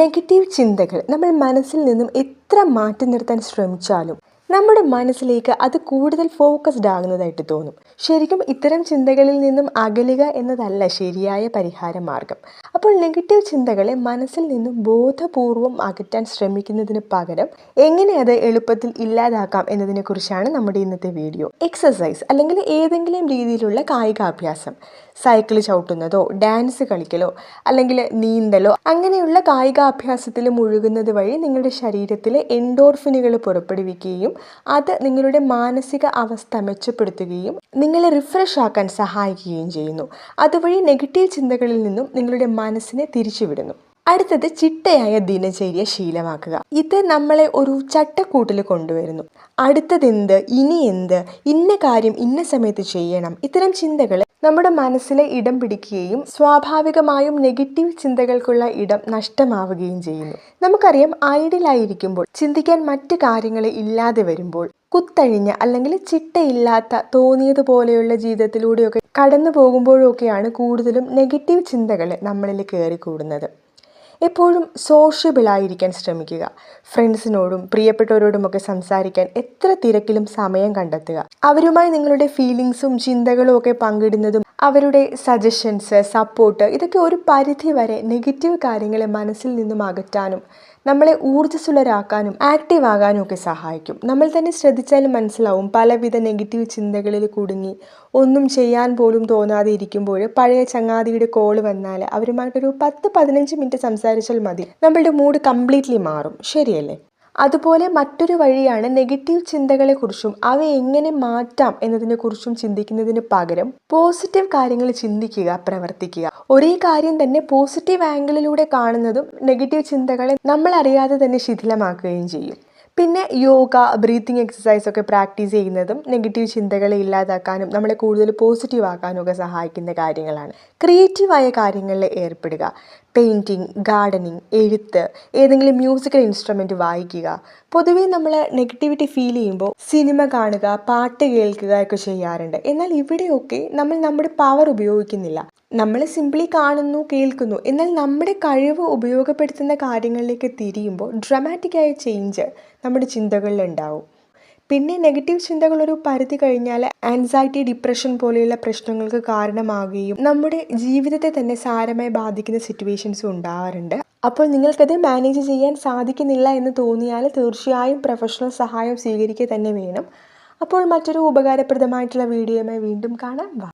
Negative ചിന്തകൾ നമ്മൾ മനസ്സിൽ നിന്നും എത്ര മാറ്റി നിർത്താൻ ശ്രമിച്ചാലും നമ്മുടെ മനസ്സിലേക്ക് അത് കൂടുതൽ ഫോക്കസ്ഡ് ആകുന്നതായിട്ട് തോന്നും. ശരിക്കും ഇത്തരം ചിന്തകളിൽ നിന്നും അകലുക എന്നതല്ല ശരിയായ പരിഹാര മാർഗം. അപ്പോൾ നെഗറ്റീവ് ചിന്തകളെ മനസ്സിൽ നിന്നും ബോധപൂർവം അകറ്റാൻ ശ്രമിക്കുന്നതിന് പകരം എങ്ങനെ അത് എളുപ്പത്തിൽ ഇല്ലാതാക്കാം എന്നതിനെക്കുറിച്ചാണ് നമ്മുടെ ഇന്നത്തെ വീഡിയോ. എക്സസൈസ് അല്ലെങ്കിൽ ഏതെങ്കിലും രീതിയിലുള്ള കായികാഭ്യാസം. സൈക്കിൾ ചവിട്ടുന്നതോ ഡാൻസ് കളിക്കലോ അല്ലെങ്കിൽ നീന്തലോ അങ്ങനെയുള്ള കായികാഭ്യാസത്തിൽ മുഴുകുന്നത് വഴി നിങ്ങളുടെ ശരീരത്തിലെ എൻഡോർഫിനുകൾ പുറപ്പെടുവിക്കുകയും അത് നിങ്ങളുടെ മാനസിക അവസ്ഥ മെച്ചപ്പെടുത്തുകയും നിങ്ങളെ റിഫ്രഷ് ആക്കാൻ സഹായിക്കുകയും ചെയ്യുന്നു. അതുവഴി നെഗറ്റീവ് ചിന്തകളിൽ നിന്നും നിങ്ങളുടെ മനസ്സിനെ തിരിച്ചുവിടുന്നു. അടുത്തത് ചിട്ടയായ ദിനചര്യ ശീലമാക്കുക. ഇത് നമ്മളെ ഒരു ചട്ടക്കൂട്ടിൽ കൊണ്ടുവരുന്നു. അടുത്തതെന്ത് ഇനി എന്ത്? ഇന്ന കാര്യം ഇന്ന സമയത്ത് ചെയ്യണം. ഇത്തരം ചിന്തകൾ നമ്മുടെ മനസ്സിലെ ഇടം പിടിക്കുകയും സ്വാഭാവികമായും നെഗറ്റീവ് ചിന്തകൾക്കുള്ള ഇടം നഷ്ടമാവുകയും ചെയ്യുന്നു. നമുക്കറിയാം ഐഡിലായിരിക്കുമ്പോൾ ചിന്തിക്കാൻ മറ്റു കാര്യങ്ങൾ ഇല്ലാതെ വരുമ്പോൾ കുത്തഴിഞ്ഞ അല്ലെങ്കിൽ ചിട്ടയില്ലാത്ത തോന്നിയതുപോലെയുള്ള ജീവിതത്തിലൂടെയൊക്കെ കടന്നു പോകുമ്പോഴൊക്കെയാണ് കൂടുതലും നെഗറ്റീവ് ചിന്തകൾ നമ്മളിൽ കയറിക്കൂടുന്നത്. എപ്പോഴും സോഷ്യബിളായിരിക്കാൻ ശ്രമിക്കുക. ഫ്രണ്ട്സിനോടും പ്രിയപ്പെട്ടവരോടുമൊക്കെ സംസാരിക്കാൻ എത്ര തിരക്കിലും സമയം കണ്ടെത്തുക. അവരുമായി നിങ്ങളുടെ ഫീലിങ്സും ചിന്തകളും ഒക്കെ പങ്കിടുന്നതും അവരുടെ സജഷൻസ് സപ്പോർട്ട് ഇതൊക്കെ ഒരു പരിധി വരെ നെഗറ്റീവ് കാര്യങ്ങളെ മനസ്സിൽ നിന്നും അകറ്റാനും നമ്മളെ ഊർജസ്വലരാക്കാനും ആക്റ്റീവ് ആകാനും ഒക്കെ സഹായിക്കും. നമ്മൾ തന്നെ ശ്രദ്ധിച്ചാൽ മനസ്സിലാവും പലവിധ നെഗറ്റീവ് ചിന്തകളിൽ കുടുങ്ങി ഒന്നും ചെയ്യാൻ പോലും തോന്നാതെ ഇരിക്കുമ്പോൾ പഴയ ചങ്ങാതിയുടെ കോൾ വന്നാൽ അവരുമായിട്ടൊരു പത്ത് പതിനഞ്ച് മിനിറ്റ് സംസാരിച്ചാൽ മതി. നമ്മളുടെ മൂഡ് കംപ്ലീറ്റ്ലി മാറും. ശരിയല്ലേ? അതുപോലെ മറ്റൊരു വഴിയാണ് നെഗറ്റീവ് ചിന്തകളെക്കുറിച്ചും അവ എങ്ങനെ മാറ്റാം എന്നതിനെക്കുറിച്ചും ചിന്തിക്കുന്നതിന് പകരം പോസിറ്റീവ് കാര്യങ്ങൾ ചിന്തിക്കുക പ്രവർത്തിക്കുക. ഒരേ കാര്യം തന്നെ പോസിറ്റീവ് ആംഗിളിലൂടെ കാണുന്നതും നെഗറ്റീവ് ചിന്തകളെ നമ്മൾ അറിയാതെ തന്നെ ശിഥിലമാക്കുകയും ചെയ്യും. പിന്നെ യോഗ ബ്രീത്തിങ് എക്സസൈസ് ഒക്കെ പ്രാക്ടീസ് ചെയ്യുന്നതും നെഗറ്റീവ് ചിന്തകളെ ഇല്ലാതാക്കാനും നമ്മളെ കൂടുതൽ പോസിറ്റീവ് ആക്കാനും ഒക്കെ സഹായിക്കുന്ന കാര്യങ്ങളാണ്. ക്രിയേറ്റീവായ കാര്യങ്ങളിൽ ഏർപ്പെടുക. പെയിന്റിങ് ഗാർഡനിങ് എഴുത്ത് ഏതെങ്കിലും മ്യൂസിക്കൽ ഇൻസ്ട്രുമെന്റ് വായിക്കുക. പൊതുവേ നമ്മൾ നെഗറ്റിവിറ്റി ഫീൽ ചെയ്യുമ്പോൾ സിനിമ കാണുക പാട്ട് കേൾക്കുക ഒക്കെ ചെയ്യാറുണ്ട്. എന്നാൽ ഇവിടെയൊക്കെ നമ്മൾ നമ്മുടെ പവർ ഉപയോഗിക്കുന്നില്ല. നമ്മൾ സിംപ്ലി കാണുന്നു കേൾക്കുന്നു. എന്നാൽ നമ്മുടെ കഴിവ് ഉപയോഗപ്പെടുത്തുന്ന കാര്യങ്ങളിലേക്ക് തിരിയുമ്പോൾ ഡ്രമാറ്റിക്കായ ചേഞ്ച് നമ്മുടെ ചിന്തകളിൽ ഉണ്ടാവും. പിന്നെ നെഗറ്റീവ് ചിന്തകൾ ഒരു പരിധി കഴിഞ്ഞാൽ ആൻസൈറ്റി ഡിപ്രഷൻ പോലെയുള്ള പ്രശ്നങ്ങൾക്ക് കാരണമാകുകയും നമ്മുടെ ജീവിതത്തെ തന്നെ സാരമായി ബാധിക്കുന്ന സിറ്റുവേഷൻസും ഉണ്ടാവാറുണ്ട്. അപ്പോൾ നിങ്ങൾക്കത് മാനേജ് ചെയ്യാൻ സാധിക്കുന്നില്ല എന്ന് തോന്നിയാൽ തീർച്ചയായും പ്രൊഫഷണൽ സഹായം സ്വീകരിക്കുക തന്നെ വേണം. അപ്പോൾ മറ്റൊരു ഉപകാരപ്രദമായിട്ടുള്ള വീഡിയോയുമായി വീണ്ടും കാണാം.